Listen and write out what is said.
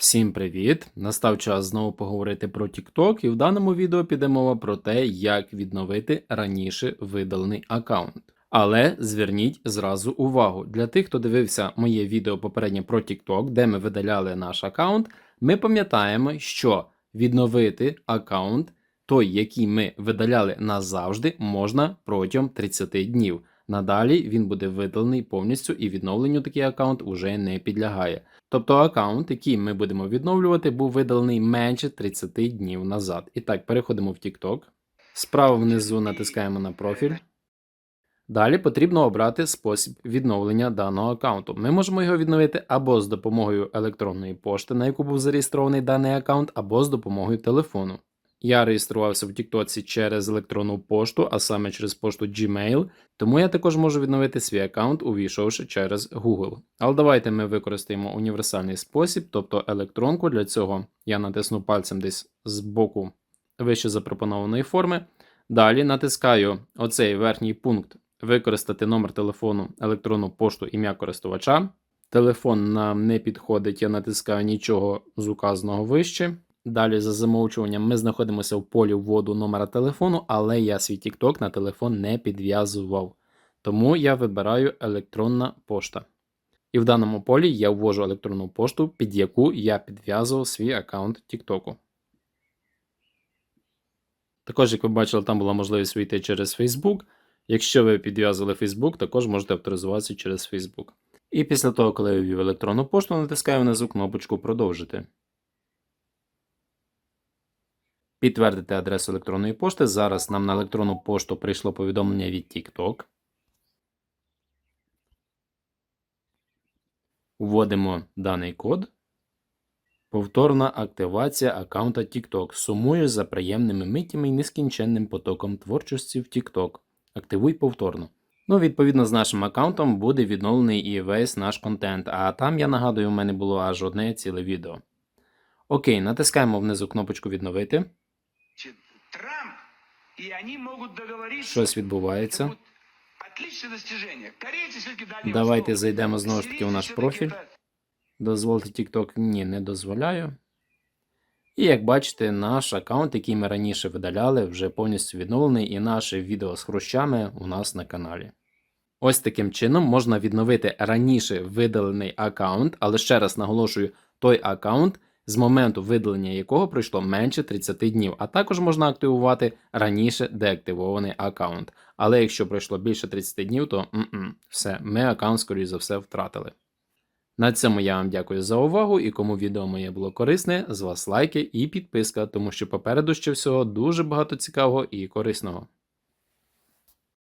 Всім привіт! Настав час знову поговорити про TikTok, і в даному відео піде мова про те, як відновити раніше видалений аккаунт. Але зверніть зразу увагу для тих, хто дивився моє відео попереднє про TikTok, де ми видаляли наш аккаунт, ми пам'ятаємо, що відновити аккаунт, той, який ми видаляли назавжди, можна протягом 30 днів. Надалі він буде видалений повністю і відновленню такий аккаунт уже не підлягає. Тобто аккаунт, який ми будемо відновлювати, був видалений менше 30 днів назад. І так, переходимо в TikTok. Справа внизу натискаємо на профіль. Далі потрібно обрати спосіб відновлення даного аккаунту. Ми можемо його відновити або з допомогою електронної пошти, на яку був зареєстрований даний аккаунт, або з допомогою телефону. Я реєструвався в TikTok через електронну пошту, а саме через пошту Gmail, тому я також можу відновити свій аккаунт, увійшовши через Google. Але давайте ми використаємо універсальний спосіб, тобто електронку. Для цього я натисну пальцем десь з боку вище запропонованої форми. Далі натискаю оцей верхній пункт використати номер телефону, електронну пошту, ім'я користувача. Телефон нам не підходить, я натискаю нічого з указаного вище. Далі за замовчуванням ми знаходимося в полі вводу номера телефону, але я свій TikTok на телефон не підв'язував. Тому я вибираю електронна пошта. І в даному полі я ввожу електронну пошту, під яку я підв'язував свій аккаунт TikTok. Також, як ви бачили, там була можливість вийти через Facebook. Якщо ви підв'язували Facebook, також можете авторизуватися через Facebook. І після того, коли я ввів електронну пошту, натискаю внизу кнопочку Продовжити. Підтвердити адресу електронної пошти. Зараз нам на електронну пошту прийшло повідомлення від TikTok. Вводимо даний код. Повторна активація аккаунта TikTok. Сумую за приємними миттями і нескінченним потоком творчості в TikTok. Активуй повторно. Ну, відповідно, з нашим аккаунтом буде відновлений і весь наш контент. А там, я нагадую, у мене було аж одне ціле відео. Окей, натискаємо внизу кнопочку відновити. Значит, Трамп, и они могут договориться. Щось відбувається. Это будет отличное достижение. Корейцы все-таки дали Давайте Востоку. зайдемо знову ж таки у наш Сирийцы профіль. всё-таки Дозволити TikTok ні, не дозволяю. І як бачите, наш аккаунт, який ми раніше видаляли, вже повністю відновлений, і наше відео з хрущами у нас на каналі. Ось таким чином можна відновити раніше видалений аккаунт, але ще раз наголошую, той аккаунт, з моменту видалення якого пройшло менше 30 днів, а також можна активувати раніше деактивований аккаунт. Але якщо пройшло більше 30 днів, то м-м, все, ми аккаунт, скоріш за все, втратили. На цьому я вам дякую за увагу і кому відео моє було корисне, з вас лайки і підписка, тому що попереду ще всього дуже багато цікавого і корисного.